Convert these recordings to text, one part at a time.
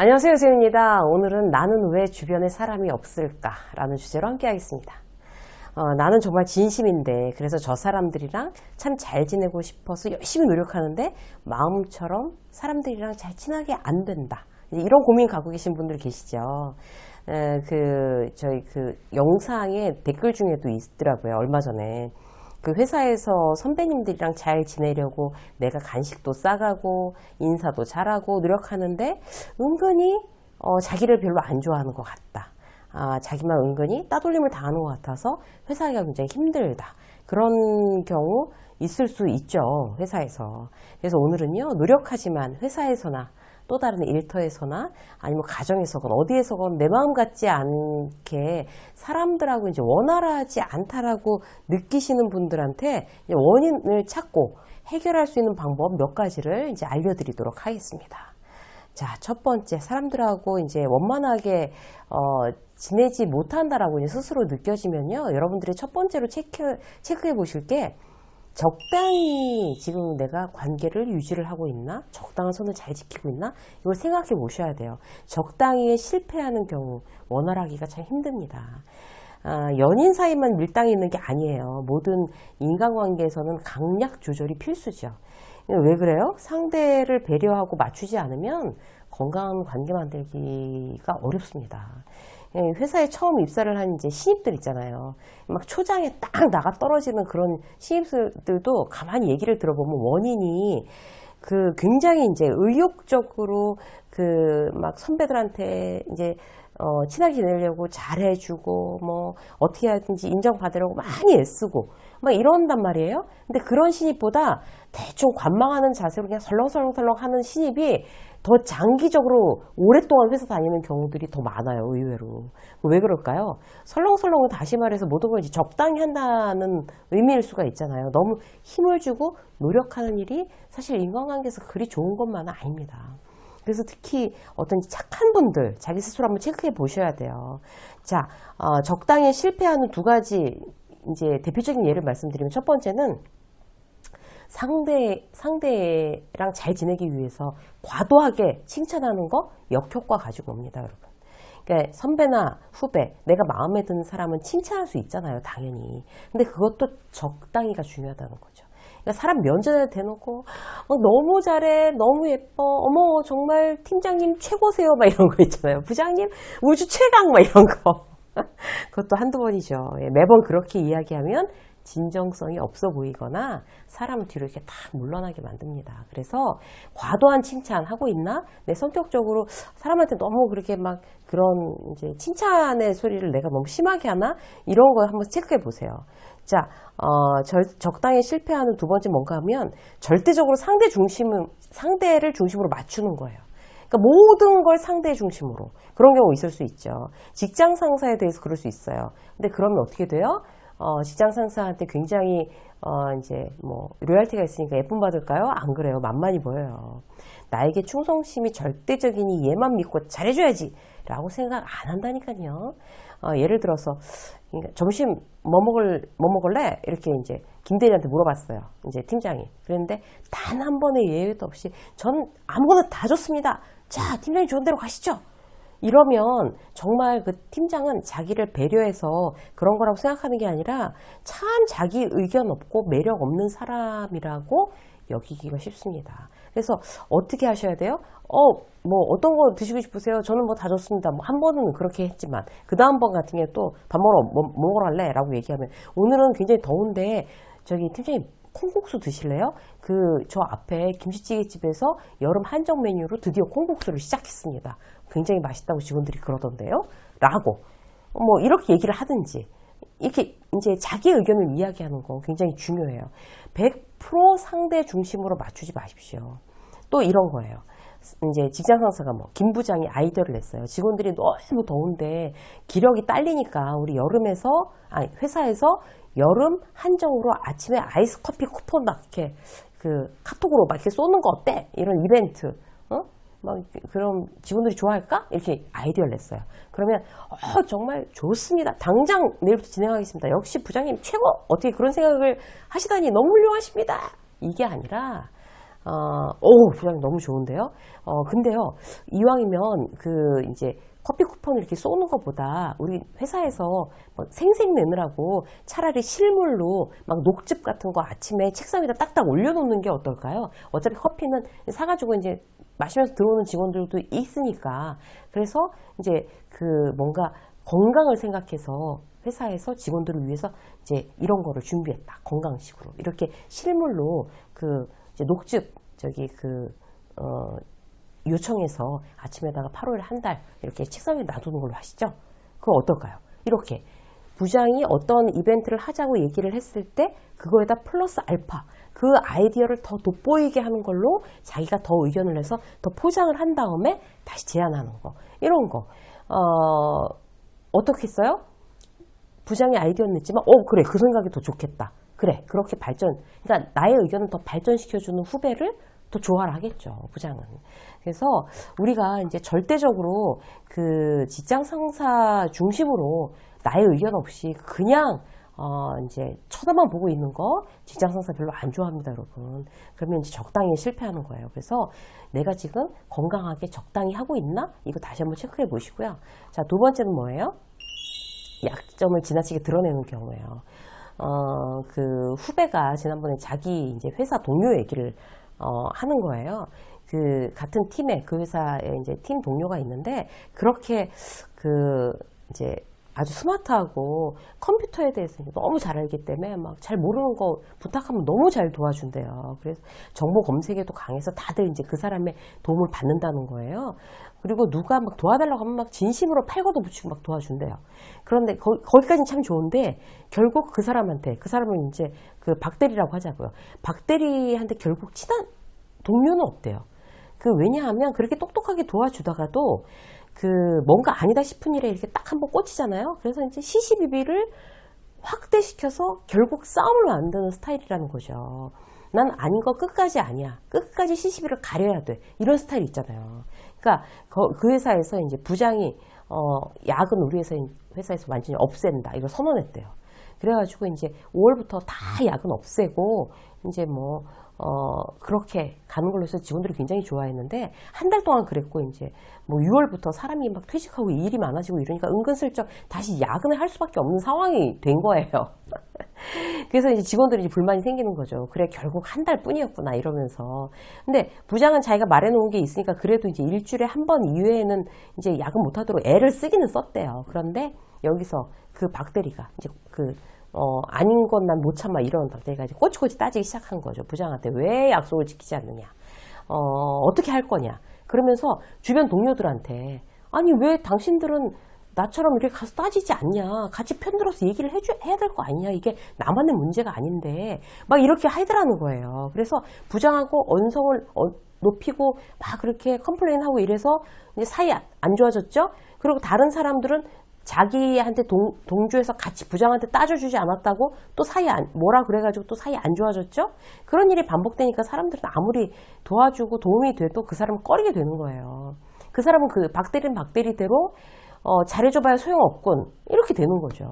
안녕하세요, 세입니다. 오늘은 나는 왜 주변에 사람이 없을까 라는 주제로 함께 하겠습니다. 어, 나는 정말 진심인데, 그래서 저 사람들이랑 참 잘 지내고 싶어서 열심히 노력하는데, 마음처럼 사람들이랑 잘 친하게 안 된다. 이런 고민 갖고 계신 분들 계시죠. 에, 그, 저희 그 영상에 댓글 중에도 있더라고요. 얼마 전에. 그 회사에서 선배님들이랑 잘 지내려고 내가 간식도 싸가고 인사도 잘하고 노력하는데 은근히 어, 자기를 별로 안 좋아하는 것 같다. 아, 자기만 은근히 따돌림을 당하는 것 같아서 회사가 굉장히 힘들다. 그런 경우 있을 수 있죠. 회사에서. 그래서 오늘은요, 노력하지만 회사에서나 또 다른 일터에서나 아니면 가정에서건 어디에서건 내 마음 같지 않게 사람들하고 이제 원활하지 않다라고 느끼시는 분들한테 원인을 찾고 해결할 수 있는 방법 몇 가지를 이제 알려드리도록 하겠습니다. 자, 첫 번째, 사람들하고 이제 원만하게, 어, 지내지 못한다라고 이제 스스로 느껴지면요. 여러분들이 첫 번째로 체크, 체크해 보실 게, 적당히 지금 내가 관계를 유지를 하고 있나? 적당한 선을 잘 지키고 있나? 이걸 생각해 보셔야 돼요. 적당히에 실패하는 경우, 원활하기가 참 힘듭니다. 아, 연인 사이만 밀당이 있는 게 아니에요. 모든 인간관계에서는 강약 조절이 필수죠. 왜 그래요? 상대를 배려하고 맞추지 않으면 건강한 관계 만들기가 어렵습니다. 예, 회사에 처음 입사를 한 이제 신입들 있잖아요. 막 초장에 딱 나가 떨어지는 그런 신입들도 가만히 얘기를 들어보면 원인이 그 굉장히 이제 의욕적으로 그 막 선배들한테 이제 어 친하게 지내려고 잘해주고 뭐 어떻게 하든지 인정받으려고 많이 애쓰고 막 이런단 말이에요. 근데 그런 신입보다 대충 관망하는 자세로 그냥 설렁설렁설렁 하는 신입이 더 장기적으로 오랫동안 회사 다니는 경우들이 더 많아요, 의외로. 왜 그럴까요? 설렁설렁은 다시 말해서 모든 걸 이제 적당히 한다는 의미일 수가 있잖아요. 너무 힘을 주고 노력하는 일이 사실 인간관계에서 그리 좋은 것만은 아닙니다. 그래서 특히 어떤 착한 분들 자기 스스로 한번 체크해 보셔야 돼요. 자, 어, 적당히 실패하는 두 가지 이제 대표적인 예를 말씀드리면 첫 번째는 상대, 상대랑 잘 지내기 위해서 과도하게 칭찬하는 거 역효과 가지고 옵니다, 여러분. 그러니까 선배나 후배, 내가 마음에 드는 사람은 칭찬할 수 있잖아요, 당연히. 근데 그것도 적당히가 중요하다는 거죠. 그러니까 사람 면전에 대놓고 어, 너무 잘해, 너무 예뻐, 어머 정말 팀장님 최고세요, 막 이런 거 있잖아요. 부장님 우주 최강, 막 이런 거. 그것도 한두 번이죠. 예, 매번 그렇게 이야기하면 진정성이 없어 보이거나 사람을 뒤로 이렇게 탁 물러나게 만듭니다. 그래서 과도한 칭찬 하고 있나? 내 성격적으로 사람한테 너무 그렇게 막 그런 이제 칭찬의 소리를 내가 너무 심하게 하나? 이런 거 한번 체크해 보세요. 자, 어, 절, 적당히 실패하는 두 번째 뭔가 하면 절대적으로 상대 중심은, 상대를 중심으로 맞추는 거예요. 그러니까 모든 걸 상대 중심으로. 그런 경우 있을 수 있죠. 직장 상사에 대해서 그럴 수 있어요. 근데 그러면 어떻게 돼요? 어, 직장 상사한테 굉장히 어, 이제 뭐 로얄티가 있으니까 예쁨 받을까요? 안 그래요. 만만히 보여요. 나에게 충성심이 절대적이니 얘만 믿고 잘해줘야지 라고 생각 안 한다니까요. 어, 예를 들어서 그러니까 점심 뭐 먹을 뭐 먹을래? 이렇게 이제 김대리한테 물어봤어요. 이제 팀장이. 그랬는데 단 한 번의 예외도 없이 전 아무거나 다 좋습니다. 자, 팀장님 좋은 대로 가시죠. 이러면 정말 그 팀장은 자기를 배려해서 그런 거라고 생각하는 게 아니라 참 자기 의견 없고 매력 없는 사람이라고 여기기가 쉽습니다. 그래서 어떻게 하셔야 돼요? 어, 뭐 어떤 거 드시고 싶으세요? 저는 뭐 다 좋습니다. 뭐 한 번은 그렇게 했지만 그 다음 번 같은 경우에 또밥 먹으러 뭐, 뭐 먹으러 갈래? 라고 얘기하면 오늘은 굉장히 더운데 저기 팀장님 콩국수 드실래요? 그 저 앞에 김치찌개 집에서 여름 한정 메뉴로 드디어 콩국수를 시작했습니다. 굉장히 맛있다고 직원들이 그러던데요. 라고 뭐 이렇게 얘기를 하든지 이렇게 이제 자기 의견을 이야기하는 거 굉장히 중요해요. 100% 상대 중심으로 맞추지 마십시오. 또 이런 거예요. 이제 직장 상사가 뭐 김 부장이 아이디어를 냈어요. 직원들이 너무 더운데 기력이 딸리니까 우리 여름에서 아니 회사에서 여름 한정으로 아침에 아이스 커피 쿠폰 막 이렇게 그 카톡으로 막 이렇게 쏘는 거 어때? 이런 이벤트. 어? 막 그럼 직원들이 좋아할까? 이렇게 아이디어를 냈어요. 그러면 어, 정말 좋습니다. 당장 내일부터 진행하겠습니다. 역시 부장님 최고. 어떻게 그런 생각을 하시다니 너무 훌륭하십니다. 이게 아니라 어, 오, 부장님 너무 좋은데요? 어, 근데요, 이왕이면 그 이제 커피 쿠폰을 이렇게 쏘는 것보다 우리 회사에서 뭐 생생 내느라고 차라리 실물로 막 녹즙 같은 거 아침에 책상 위에다 딱딱 올려놓는 게 어떨까요? 어차피 커피는 사가지고 이제 마시면서 들어오는 직원들도 있으니까. 그래서 이제 그 뭔가 건강을 생각해서 회사에서 직원들을 위해서 이제 이런 거를 준비했다. 건강식으로. 이렇게 실물로 그 녹즙 저기 그, 어, 요청해서 아침에다가 8월에 한 달 이렇게 책상 위에 놔두는 걸로 하시죠. 그거 어떨까요? 이렇게 부장이 어떤 이벤트를 하자고 얘기를 했을 때 그거에다 플러스 알파 그 아이디어를 더 돋보이게 하는 걸로 자기가 더 의견을 내서 더 포장을 한 다음에 다시 제안하는 거. 이런 거. 어, 어떻게 했어요? 부장의 아이디어는 냈지만 어 그래. 그 생각이 더 좋겠다. 그래. 그렇게 발전. 그러니까 나의 의견을 더 발전시켜주는 후배를 더 좋아를 하겠죠 부장은. 그래서 우리가 이제 절대적으로 그 직장 상사 중심으로 나의 의견 없이 그냥 어 이제 쳐다만 보고 있는 거 직장 상사 별로 안 좋아합니다 여러분. 그러면 이제 적당히 실패하는 거예요. 그래서 내가 지금 건강하게 적당히 하고 있나? 이거 다시 한번 체크해 보시고요. 자 두 번째는 뭐예요? 약점을 지나치게 드러내는 경우예요. 어, 그 후배가 지난번에 자기 이제 회사 동료 얘기를 어, 하는 거예요. 그 같은 팀에 그 회사에 이제 팀 동료가 있는데 그렇게 그 이제 아주 스마트하고 컴퓨터에 대해서 너무 잘 알기 때문에 막 잘 모르는 거 부탁하면 너무 잘 도와준대요. 그래서 정보 검색에도 강해서 다들 이제 그 사람의 도움을 받는다는 거예요. 그리고 누가 막 도와달라고 하면 막 진심으로 팔고도 붙이고 막 도와준대요. 그런데 거, 거기까지는 참 좋은데 결국 그 사람한테 그 사람은 이제 그 박대리라고 하자고요. 박대리한테 결국 친한 동료는 없대요. 그 왜냐하면 그렇게 똑똑하게 도와주다가도 그 뭔가 아니다 싶은 일에 이렇게 딱 한번 꽂히잖아요. 그래서 이제 시시비비를 확대시켜서 결국 싸움을 만드는 스타일이라는 거죠. 난 아닌 거 끝까지 아니야. 끝까지 시시비를 가려야 돼. 이런 스타일 있잖아요. 그러니까 그 회사에서 이제 부장이 어 야근 우리 회사 회사에서 완전히 없앤다. 이걸 선언했대요. 그래가지고 이제 5월부터 다 야근 없애고 이제 뭐 어, 그렇게 가는 걸로 해서 직원들이 굉장히 좋아했는데, 한 달 동안 그랬고, 이제, 뭐 6월부터 사람이 막 퇴직하고 일이 많아지고 이러니까 은근슬쩍 다시 야근을 할 수밖에 없는 상황이 된 거예요. 그래서 이제 직원들이 이제 불만이 생기는 거죠. 그래, 결국 한 달 뿐이었구나, 이러면서. 근데 부장은 자기가 말해놓은 게 있으니까 그래도 이제 일주일에 한 번 이외에는 이제 야근 못하도록 애를 쓰기는 썼대요. 그런데 여기서 그 박대리가 이제 그 어, 아닌 건난못 참아 이런 이제 꼬치꼬치 따지기 시작한 거죠. 부장한테 왜 약속을 지키지 않느냐. 어, 어떻게 할 거냐. 그러면서 주변 동료들한테 아니 왜 당신들은 나처럼 이렇게 가서 따지지 않냐. 같이 편들어서 얘기를 해줘, 해야 될 거 아니냐. 이게 나만의 문제가 아닌데. 막 이렇게 하더라는 거예요. 그래서 부장하고 언성을 어, 높이고 막 그렇게 컴플레인하고 이래서 이제 사이 안 좋아졌죠. 그리고 다른 사람들은 자기한테 동, 동조해서 같이 부장한테 따져주지 않았다고 또 사이 안, 뭐라 그래가지고 또 사이 안 좋아졌죠? 그런 일이 반복되니까 사람들은 아무리 도와주고 도움이 돼도 그 사람은 꺼리게 되는 거예요. 그 사람은 그 박대리는 박대리대로 어, 잘해줘봐야 소용없군. 이렇게 되는 거죠.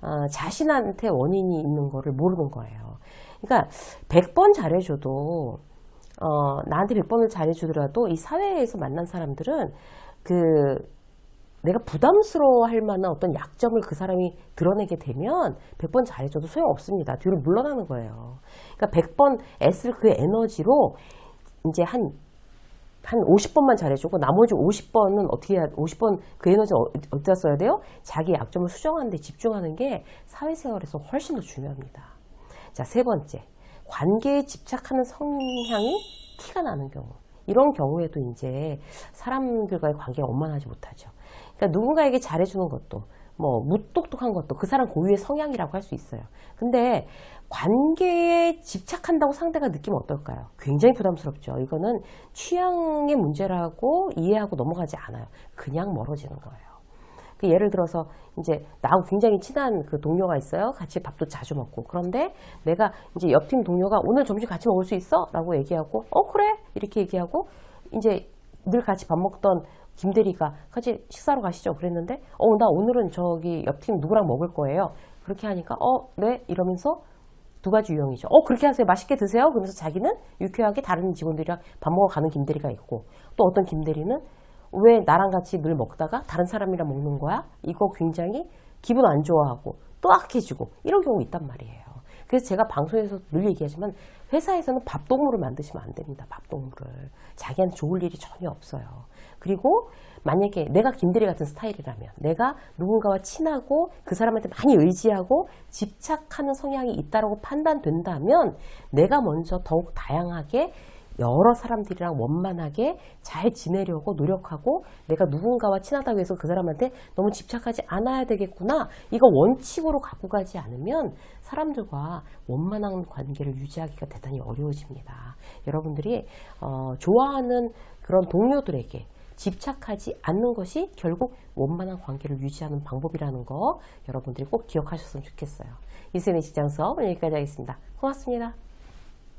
어, 자신한테 원인이 있는 거를 모르는 거예요. 그러니까 100번 잘해줘도 어, 나한테 100번을 잘해주더라도 이 사회에서 만난 사람들은 그 내가 부담스러워 할 만한 어떤 약점을 그 사람이 드러내게 되면 100번 잘해줘도 소용없습니다. 뒤로 물러나는 거예요. 그러니까 100번 애쓸 그 에너지로 이제 한, 한 50번만 잘해주고 나머지 50번은 어떻게 해야, 50번 그 에너지는 어- 어디다 써야 돼요? 자기 약점을 수정하는 데 집중하는 게 사회생활에서 훨씬 더 중요합니다. 자, 세 번째. 관계에 집착하는 성향이 티가 나는 경우. 이런 경우에도 이제 사람들과의 관계가 원만하지 못하죠. 그러니까 누군가에게 잘해주는 것도 뭐 무똑똑한 것도 그 사람 고유의 성향이라고 할 수 있어요. 근데 관계에 집착한다고 상대가 느끼면 어떨까요? 굉장히 부담스럽죠. 이거는 취향의 문제라고 이해하고 넘어가지 않아요. 그냥 멀어지는 거예요. 그 예를 들어서 이제 나하고 굉장히 친한 그 동료가 있어요. 같이 밥도 자주 먹고. 그런데 내가 이제 옆팀 동료가 오늘 점심 같이 먹을 수 있어? 라고 얘기하고 어 그래? 이렇게 얘기하고 이제 늘 같이 밥 먹던 김대리가 같이 식사로 가시죠. 그랬는데 어 나 오늘은 저기 옆팀 누구랑 먹을 거예요. 그렇게 하니까 어 네? 이러면서 두 가지 유형이죠. 어, 그렇게 하세요. 맛있게 드세요. 그러면서 자기는 유쾌하게 다른 직원들이랑 밥 먹어 가는 김대리가 있고, 또 어떤 김대리는 왜 나랑 같이 늘 먹다가 다른 사람이랑 먹는 거야? 이거 굉장히 기분 안 좋아하고 또 악해지고 이런 경우 있단 말이에요. 그래서 제가 방송에서 늘 얘기하지만 회사에서는 밥동물을 만드시면 안 됩니다. 밥동물을. 자기한테 좋을 일이 전혀 없어요. 그리고 만약에 내가 김대리 같은 스타일이라면 내가 누군가와 친하고 그 사람한테 많이 의지하고 집착하는 성향이 있다고 판단된다면 내가 먼저 더욱 다양하게 여러 사람들이랑 원만하게 잘 지내려고 노력하고 내가 누군가와 친하다고 해서 그 사람한테 너무 집착하지 않아야 되겠구나. 이거 원칙으로 갖고 가지 않으면 사람들과 원만한 관계를 유지하기가 대단히 어려워집니다. 여러분들이 어, 좋아하는 그런 동료들에게 집착하지 않는 것이 결국 원만한 관계를 유지하는 방법이라는 거 여러분들이 꼭 기억하셨으면 좋겠어요. 이세의 직장 수업 여기까지 하겠습니다. 고맙습니다.